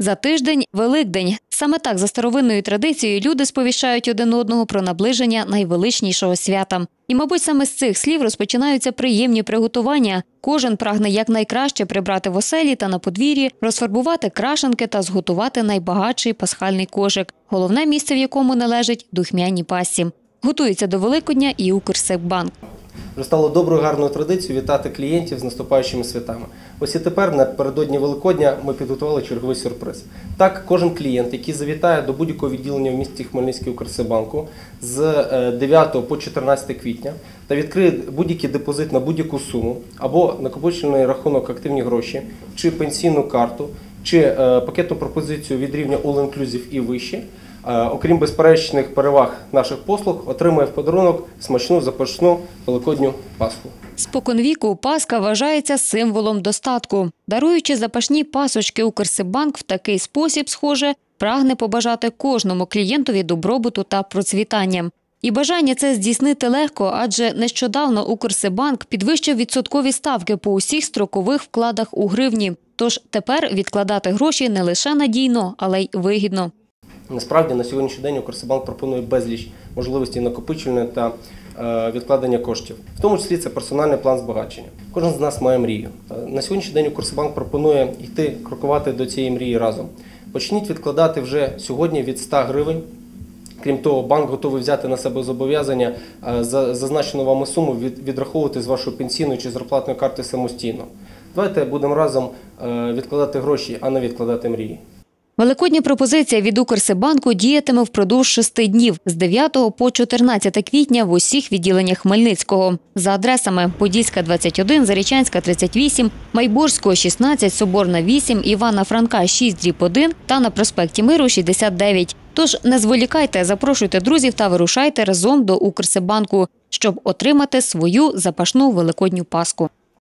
За тиждень Великдень. Саме так за старовинною традицією люди сповіщають один одного про наближення найвеличнішого свята. І, мабуть, саме з цих слів розпочинаються приємні приготування. Кожен прагне якнайкраще прибрати в оселі та на подвір'ї, розфарбувати крашенки та зготувати найбагатший пасхальний кошик, головне місце в якому належить духмяній пасі. Готується до Великодня і Укрсиббанк. Вже стало доброю гарною традицією вітати клієнтів з наступаючими святами. Ось і тепер напередодні Великодня ми підготували черговий сюрприз. Так, кожен клієнт, який завітає до будь-якого відділення в місті Хмельницький Укрсибанку з е, 9 по 14 квітня та відкриє будь-який депозит на будь-яку суму або накопичений рахунок активні гроші, чи пенсійну карту, чи е, пакетну пропозицію від рівня All Inclusive і вище. Е, Окрім безперечних переваг наших послуг, отримує в подарунок смачну запашну великодню пасху. Споконвіку Пасха вважається символом достатку. Даруючи запашні пасочки, Укрсибанк в такий спосіб, схоже, прагне побажати кожному клієнтові добробуту та процвітання. І бажання це здійснити легко, адже нещодавно Укрсибанк підвищив відсоткові ставки по усіх строкових вкладах у гривні. Тож тепер відкладати гроші не лише надійно, але й вигідно. Насправді на сьогоднішній день Укрсибанк пропонує безліч можливостей накопичення та е, відкладення коштів. В тому числі це персональний план збагачення. Кожен з нас має мрію. Е, На сьогоднішній день Укрсибанк пропонує йти крокувати до цієї мрії разом. Почніть відкладати вже сьогодні від 100 гривень. Крім того, банк готовий взяти на себе зобов'язання е, за зазначену вами суму відраховувати з вашої пенсійної чи зарплатної карти самостійно. Давайте будемо разом відкладати гроші, а не відкладати мрії. Великодня пропозиція від Укрсибанку діятиме впродовж шести днів з 9 по 14 квітня в усіх відділеннях Хмельницького за адресами Подільська 21, Зарічанська 38, Майборського 16, Соборна 8, Івана Франка 6 дріб 1 та на проспекті Миру 69. Тож не зволікайте, запрошуйте друзів та вирушайте разом до Укрсибанку, щоб отримати свою запашну великодню паску.